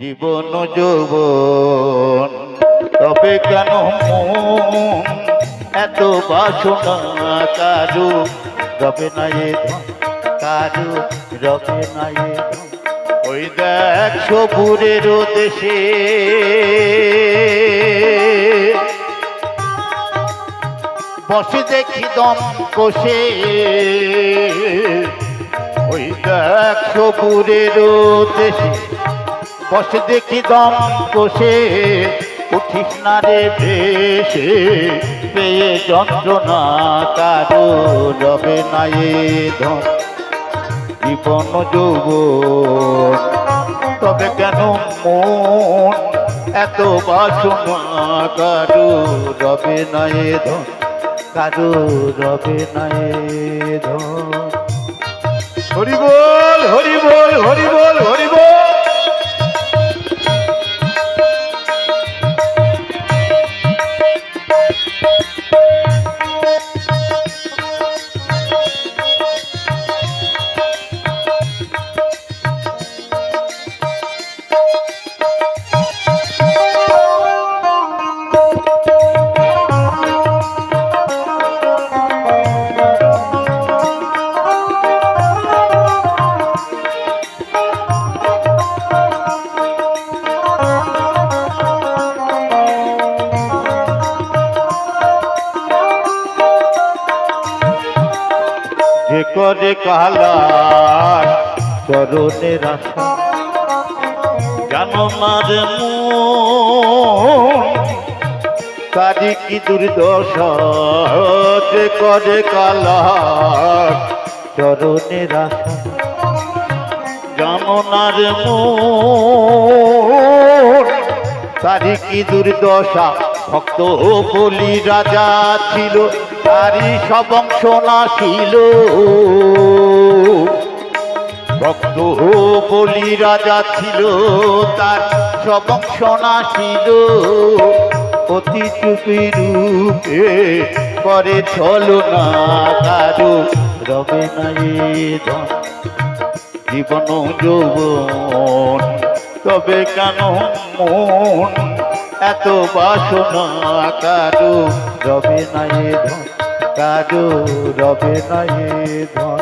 জীবন যৌবন। তবে কেন এত বাসনা কারু? রবে না কারু রবে না ওই দেখ সবুরের দেশে। বসে দেখি দম কষে। ওই দেখ সবুরের দেশে। বসে দেখি দম কষে, উঠিস না রে ভেসে পেয়ে যন্ত্রণা কারও রবে না এ ধন। জীবন যৌবন, তবে কেন মন এত বাসনা কারও রবে না এ ধন? কারও রবে না এ ধন। হরি বল হরি বল হরি বল করে কালার চরণের আশা জানো না রে মন, তারি কি দুর্দশা? করে কালার চরণের আশা জানো না রে তারি কি দুর্দশা? ভক্ত বলি রাজা ছিল। তারি সব অংশ নাছিল। ভক্ত বলি রাজা ছিল, তার সব অংশ নাছিল। অতি চুপি রূপে করে চলো না কারও, রবে না জীবন যৌবন, তবে কেন মন এত বাসনা কারও, রবে না ধন। কারও রবে না এ ধন।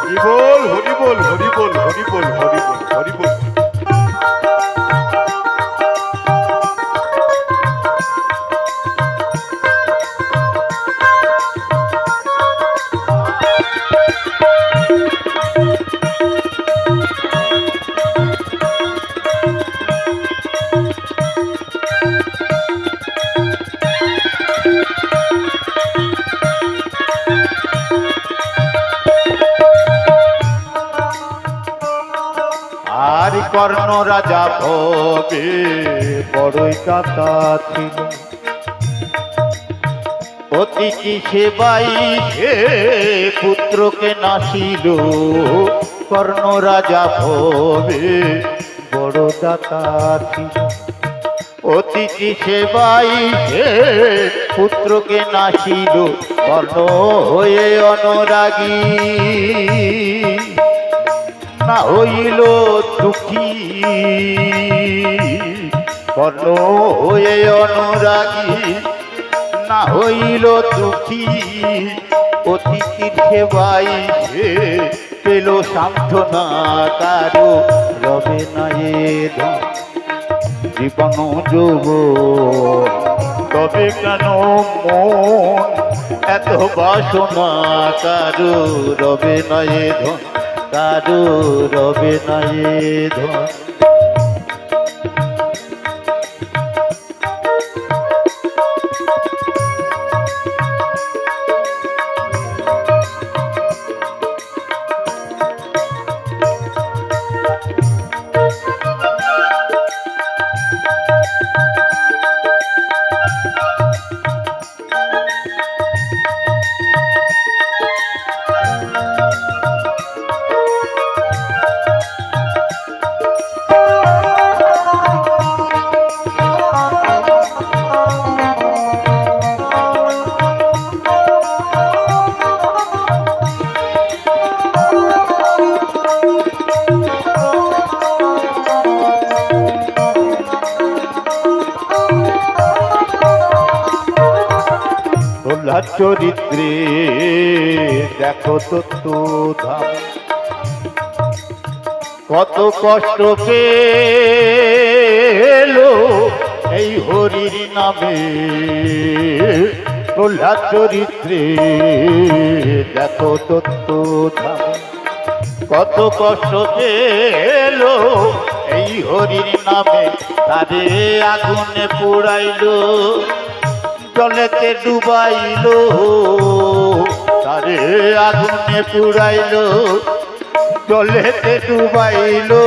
হরি বল হরি বল হরি বল হরি বল হরি বল হরি বল কর্ণ রাজা ভবে বড়ই কাতা ছিল অতিথি সেবাই সে পুত্রকে নাসিল। কর্ণ রাজা ভবে বড় দাতা ছিল অতিথি সেবাই সে পুত্রকে নাসিল, কর্ণ হয়ে অনুরাগী। না হইল দুঃখী। কর্ণ হয়ে অনুরাগী, না হইল দুঃখী। অতিথির সেবাই পেল সান্ত্বনা, কারও রবে না জীবন যুব তবে কেন মন, এত বাসনা, কারও রবে না ধন। কারও রবে নাই ধন চরিত্রে, দেখো তো ধাম কত কষ্ট পেল এই হরির নামে। প্রহ্লাদ চরিত্রে, দেখো তত্ত্ব ধাম কত কষ্ট পেল এই হরির নামে। তারে আগুনে পুড়াইলো। জলেতে ডুবাইলো, তারে আগুনে পুড়াইলো। জলেতে ডুবাইলো,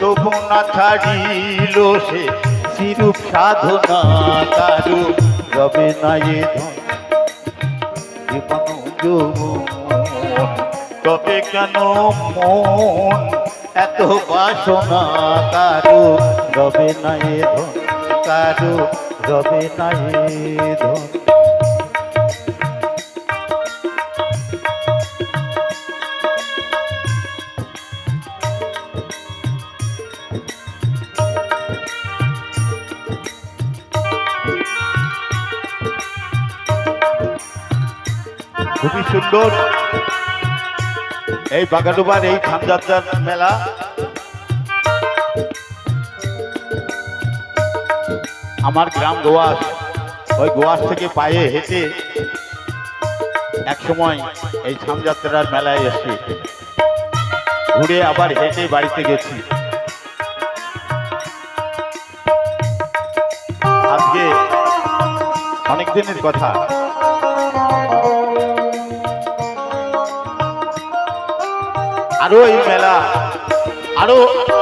তবু না ছাড়িল সে সিরূপ সাধনা কারু রবে না তবে কেন মন এত বাসনা কারু রবে না এ ধন। কারু রবে ধন খুবই সুন্দর। এই বাগাডুবার এই ধানযাত্রার মেলা আমার গ্রাম গোয়াস ওই গোয়াস থেকে পায়ে হেঁটে এক সময় এই ধানযাত্রার মেলায় এসে ঘুরে আবার হেঁটে বাড়িতে গেছি। আজকে অনেক দিনের কথা। আরও এই মেলা আরও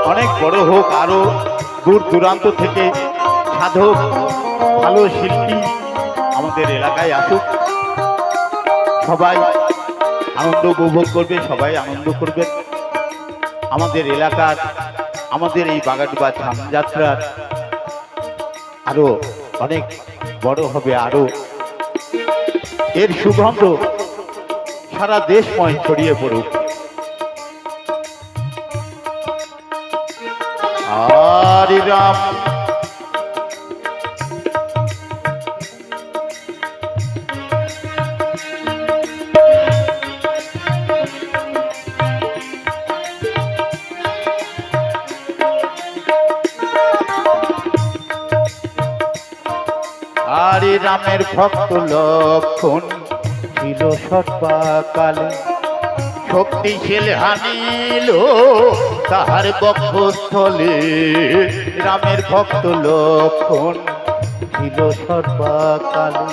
অনেক বড় হোক, আরও দূর দূরান্ত থেকে সাধক, ভালো শিল্পী আমাদের এলাকায় আসুক। সবাই আনন্দ উপভোগ করবে, সবাই আনন্দ করবেন আমাদের এলাকার, আমাদের এই বাগাডুবা যাত্রার আরও অনেক বড় হবে আরও। এর সুগন্ধ সারা দেশময় ছড়িয়ে পড়ুক। হরে রাম। রামের ভক্ত লক্ষণ ছিল সর্বাকালে। শক্তিশীল হানিল তাহার বক্ষস্থলে রামের ভক্ত লক্ষণ ছিল সর্বাকালে।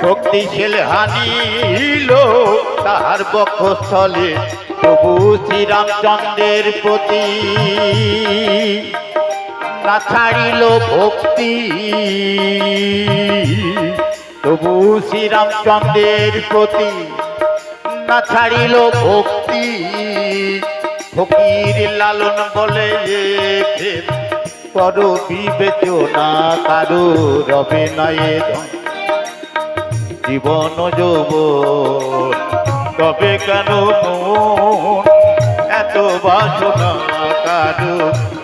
শক্তিশীল হানিল তাহার বক্ষস্থলে প্রভু শ্রীরামচন্দ্রের প্রতি না ছাড়িল ভক্তি। তবু শ্রীরামচন্দ্রের প্রতি না ছাড়িল ভক্তি। ফকির লালন বলে পর বিবেচনা কারও রবে নয়ে জীবন যৌব তবে কেন এত বাসনা কারও।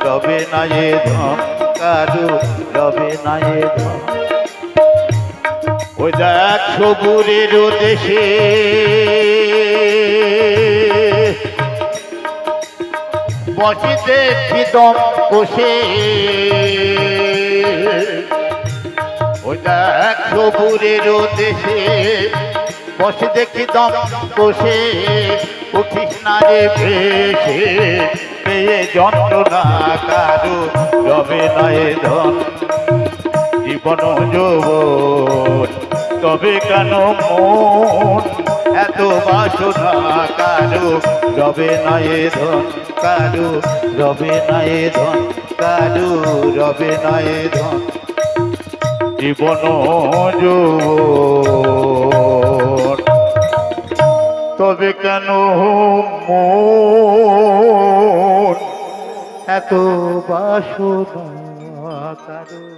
রবে না এ ধন, কারও রবে না ধন। ওই দেখ সবুরের দেশে বসিতে খিদম বসে ওই দেখ সবুরের দেশে বসে দেখি দম বসে উঠিস না রে ভেসে, পেয়ে যন্ত্রণা কারও রবে নয় ধন। জীবন যৌবন, তবে কেন মন? এত বাসনা কারও রবে নয় ধন। কারও রবে নয় ধন, কারও রবে নয় ধন। জীবন যৌবন। তবে কেন এত বাসনা কারও?